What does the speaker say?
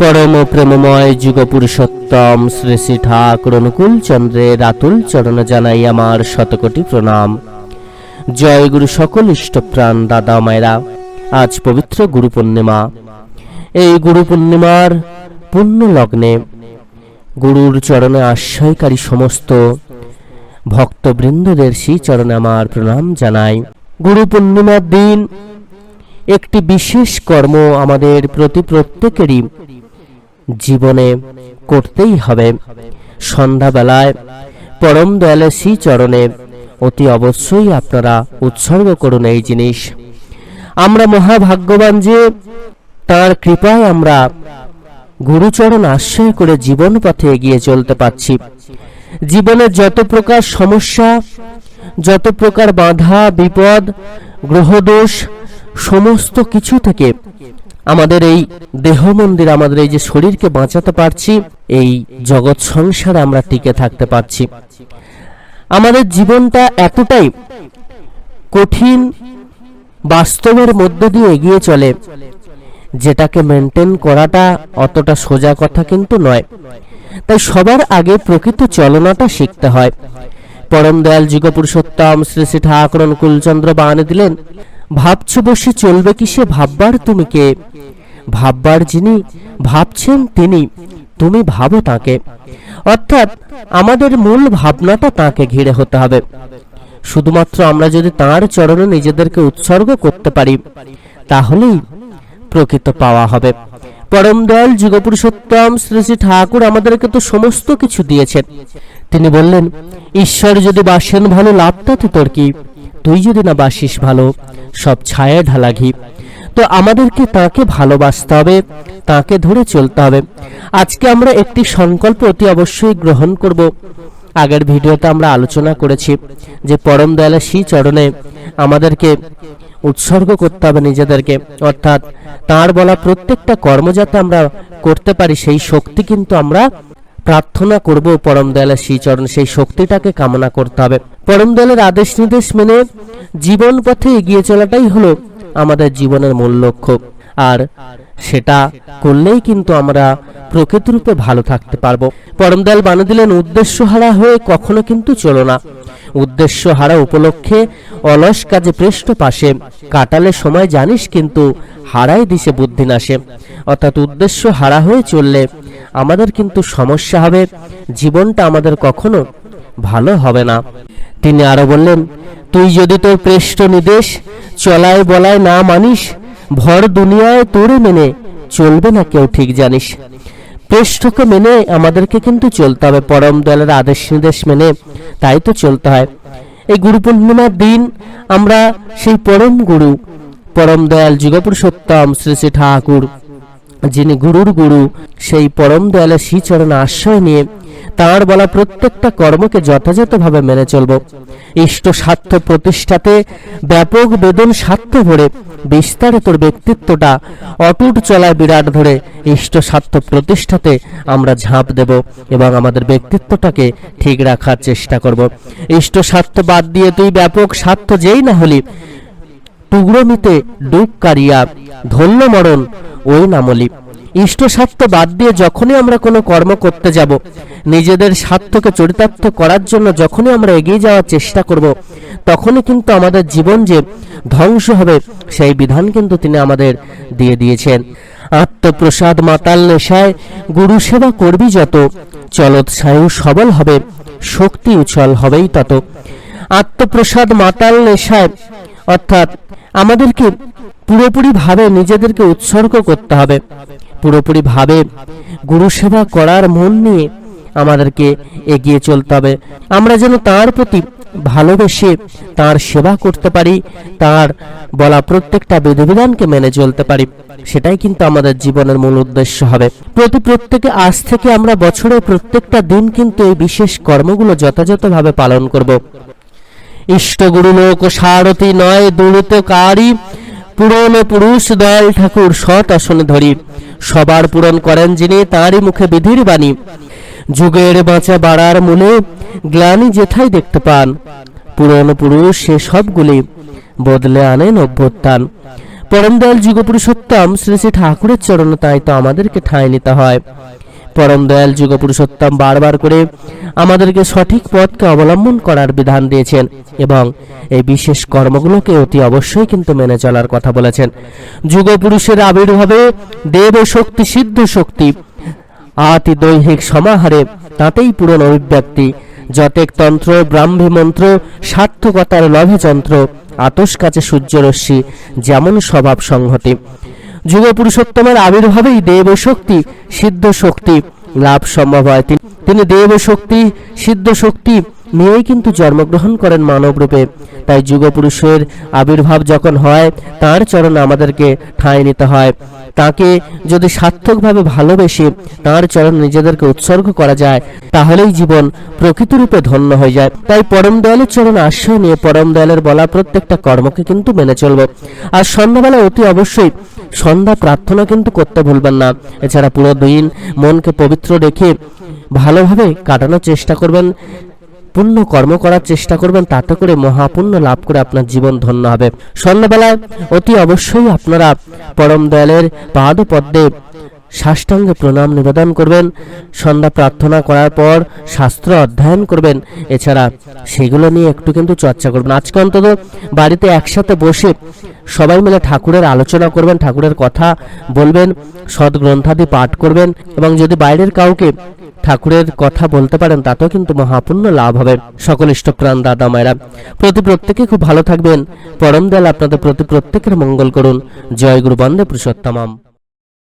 পরম প্রেমময় যুগ পুরুষোত্তম শ্রী শ্রী ঠাকুর অনুকূল চন্দ্রের আতুল চরণ জানাই আমার শতকোটি প্রণাম। জয় গুরু সকল ইষ্টপ্রাণ দাদা মায়েরা, আজ পবিত্র গুরু পূর্ণিমা। এই গুরু পূর্ণিমার পুণ্য লগ্নে গুরুর চরণে আশ্রয়কারী সমস্ত ভক্তবৃন্দদের সেই চরণে আমার প্রণাম জানাই। গুরু পূর্ণিমার দিন একটি বিশেষ কর্ম আমাদের প্রতি প্রত্যেকেরই জীবনে করতেই হবে। সন্ধ্যাবেলায় পরম দয়ালের শ্রী চরণে অতি অবশ্যই আপনারা উৎসর্গ করুন এই জিনিস। আমরা মহাভাগ্যবান যে তার কৃপায় আমরা গুরুচরণ আশ্রয় করে জীবন পথে এগিয়ে চলতে পারছি। জীবনের যত প্রকার সমস্যা, যত প্রকার বাধা, বিপদ, গ্রহদোষ, সমস্ত কিছু থেকে আমাদের এই দেহ মন্দির আমাদের এই যে শরীরকে বাঁচাতে পারছি, এই জগৎ সংসারে আমরা টিকে থাকতে পারছি। আমাদের জীবনটা এতটাই কঠিন, বাস্তবের মধ্য দিয়ে এগিয়ে চলে, যেটাকে মেনটেন করাটা অতটা সোজা কথা কিন্তু নয়। তাই সবার আগে প্রকৃত চলনাটা শিখতে হয়। পরম দয়াল যুগ পুরুষোত্তম শ্রী শ্রী ঠাকুর অনুকূলচন্দ্র বানে দিলেন ভাবছ বসে চলবে কি সে ভাববার তুমি কে ভাববার যিনি ভাবছেন তিনি, তুমি ভাবো তাকে। অর্থাৎ আমাদের মূল ভাবনাটা তাকে ঘিরে হতে হবে। শুধুমাত্র আমরা যদি তার চরণে নিজেদেরকে উৎসর্গ করতে পারি, তাহলেই প্রকৃত পাওয়া হবে। পরম দয়াল যুগপুরুষোত্তম শ্রী শ্রী ঠাকুর আমাদেরকে তো সমস্ত কিছু দিয়েছেন। তিনি বললেন, ঈশ্বর যদি বাসেন ভালো লাভ তো তোর কি? তুই যদি না বাসিস ভালো সব ছায়া ঢালা ঘি। তো আমাদেরকে তাকে ভালোবাসতে হবে, তাকে ধরে চলতে হবে। আজকে আমরা একটি সংকল্প অতি অবশ্যই গ্রহণ করব। আগের ভিডিওতে আমরা আলোচনা করেছি যে পরম দয়ালের শ্রী চরণে আমাদেরকে উৎসর্গ করতে হবে নিজেদেরকে। অর্থাৎ তার বলা প্রত্যেকটা কর্ম যাতে আমরা করতে পারি, সেই শক্তি কিন্তু আমরা প্রার্থনা করব পরম দয়ালের শ্রীচরণ সেই শক্তিটাকে কামনা করতে হবে। পরম দয়ালের আদেশ নির্দেশ মেনে জীবন পথে এগিয়ে চলাটাই হলো আমাদের জীবনের মূল লক্ষ্য। আর সেটা করলেই কিন্তু আমরা প্রকৃত রূপে ভালো থাকতে পারব। পরম দয়াল বানা দিলেন উদ্দেশ্য হারা হয়ে কখনো কিন্তু চলো না। উদ্দেশ্য হারা উপলক্ষে অলস কাজে পৃষ্ঠ পাশে। কাটালে সময় জানিস কিন্তু হারাই দিশে বুদ্ধি নাশে। অর্থাৎ উদ্দেশ্য হারা হয়ে চললে আমাদের কিন্তু সমস্যা হবে। জীবনটা আমাদের কখনো ভালো হবে না। তিনি আরও বললেন, তুই যদি তোর পৃষ্ঠ নির্দেশ, চলায় বলায় না মানিস, ভর দুনিয়ায় তোরে মেনে চলবে না কেউ ঠিক জানিস। পৃষ্ঠকে মেনে আমাদেরকে কিন্তু চলতে হবে, পরম দয়ালের আদেশ নির্দেশ মেনে তাই তো চলতে হয়। এই গুরু পূর্ণিমার দিন আমরা সেই পরম গুরু, পরম দয়াল যুগপুরুষোত্তম শ্রী শ্রী ঠাকুর, যিনি গুরুর গুরু, সেই পরম দয়ালের শ্রীচরণে আশ্রয় নিয়ে তাঁর বলা প্রত্যেকটা কর্মকে যথাযথভাবে মেনে চলব। ইষ্ট স্বার্থ প্রতিষ্ঠাতে ব্যাপক বেদন স্বার্থ ভরে বিস্তারে তোর ব্যক্তিত্বটা অটুট চলায় বিরাট ধরে ইষ্ট স্বার্থ প্রতিষ্ঠাতে আমরা ঝাঁপ দেব এবং আমাদের ব্যক্তিত্বটাকে ঠিক রাখার চেষ্টা করব। ইষ্ট স্বার্থ বাদ দিয়ে তুই ব্যাপক স্বার্থ যেই না হলি, টুকরোমিতে ডুব কারিয়া ধন্য মরণ ওই নামলি ইষ্ট স্বার্থ বাদ দিয়ে যখনই আমরা কোনো কর্ম করতে যাব, নিজেদের স্বার্থকে চরিতার্থ করার জন্য যখনই আমরা এগিয়ে যাওয়ার চেষ্টা করব, তখনই কিন্তু আমাদের জীবন যে ধ্বংস হবে, সেই বিধান কিন্তু তিনি আমাদের দিয়ে দিয়েছেন। আত্মপ্রসাদ মাতাল নেশায় গুরু সেবা করবি যত চলৎসায়ু সবল হবে, শক্তি উচ্ছল হবেই তত। আত্মপ্রসাদ মাতাল নেশায়, অর্থাৎ আমাদেরকে পুরোপুরি ভাবে নিজেদেরকে উৎসর্গ করতে হবে। পুরোপুরি ভাবে গুরু সেবা করার মন নিয়ে আমাদেরকে এগিয়ে চলতে হবে। আমরা যেন তার প্রতি ভালোবেসে তার সেবা করতে পারি, তার বলা প্রত্যেকটা বিধিবিধানকে মেনে চলতে পারি, সেটাই কিন্তু আমাদের জীবনের মূল উদ্দেশ্য হবে। প্রতি প্রত্যেকে আজ থেকে আমরা বছরের প্রত্যেকটা দিন কিন্তু এই বিশেষ কর্মগুলো যথাযথভাবে পালন করব। ইষ্টগুরু লোক সারথী নয় দুরিত কারি, পুরনো পুরুষ দয়াল ঠাকুর সৎ আসনে ধরি। সবার পূরণ করেন যিনি, তাঁরই মুখে বিধির বাণী। যুগের বাঁচা বাড়ার মনে গ্লানি যেথায় দেখতে পান। পুরনো পুরুষ সে সবগুলি বদলে আনেন অভ্যুত্থান পরম দয়াল যুগপুরুষোত্তম শ্রী শ্রী ঠাকুরের চরণ তাই তো আমাদেরকে ঠাঁই নিতে হয়। পরম দয়াল যুগপুরুষোত্তম বারবার করে আমাদেরকে সঠিক পথকে অবলম্বন করার বিধান দিয়েছেন এবং এই বিশেষ কর্মগুলোকে অতি অবশ্যই কিন্তু মেনে চলার কথা বলেছেন। যুগপুরুষের আবির্ভাবে দেব শক্তি, সিদ্ধ শক্তি আতি দৈহিক সমাহারে তাতেই পূরণ অভিব্যক্তি। যতেক তন্ত্র, ব্রাহ্মী মন্ত্র, সার্থকতার লভে যন্ত্র, আতস কাছে সূর্যরশ্মি যেমন স্বভাব সংহতি। যুগ পুরুষোত্তমের আবির্ভাবেই দেব শক্তি, সিদ্ধ শক্তি লাভ সম্ভব হয়। তিনি- দেব শক্তি সিদ্ধ শক্তি নিয়েই কিন্তু জন্মগ্রহণ করেন মানব রূপে তাই যুগপুরুষের আবির্ভাব যখন হয়, তার চরণে আমাদেরকে ঠাঁই নিতে হয়। তাকে যদি সার্থকভাবে ভালোবেসে তার চরণ নিজেদেরকে উৎসর্গ করা যায়, তাহলেই জীবন প্রকৃত রূপে ধন্য হয়ে যায়। তাই পরম দয়ালের চরণ আশ্রয় নিয়ে পরম দয়ালের বলা প্রত্যেকটা কর্মকে কিন্তু মেনে চলবো। আর সন্ধ্যাবেলা অতি অবশ্যই সন্ধ্যা প্রার্থনা কিন্তু করতে ভুলবেন না। এছাড়া পুরো দিন মনকে পবিত্র রেখে ভালোভাবে কাটানোর চেষ্টা করবেন। পুণ্য কর্ম করার চেষ্টা করবেন, তাতে করে মহাপুণ্য লাভ করে আপনার জীবন ধন্য হবে। সন্ধ্যাবেলায় অতি অবশ্যই আপনারা পরম দয়ালের পাদ পদ্মে সাষ্টাঙ্গে প্রণাম নিবেদন করবেন। সন্ধ্যা প্রার্থনা করার পর শাস্ত্র অধ্যয়ন করবেন। এছাড়া সেগুলো নিয়ে একটু কিন্তু চর্চা করবেন। আজকে অন্তত বাড়িতে একসাথে বসে সবাই মিলে ঠাকুরের আলোচনা করবেন, ঠাকুরের কথা বলবেন সদ্গ্রন্থাদি পাঠ করবেন এবং যদি বাইরের কাউকে ঠাকুরের কথা বলতে পারেন, তাতেও কিন্তু মহাপুণ্য লাভ হবে। সকল ইষ্টপ্রাণ দাদা মায়েরা, প্রতি প্রত্যেকে খুব ভালো থাকবেন। পরম দয়াল আপনাদের প্রতি প্রত্যেকের মঙ্গল করুন। জয় গুরু বন্দে পুরুষোত্তমম।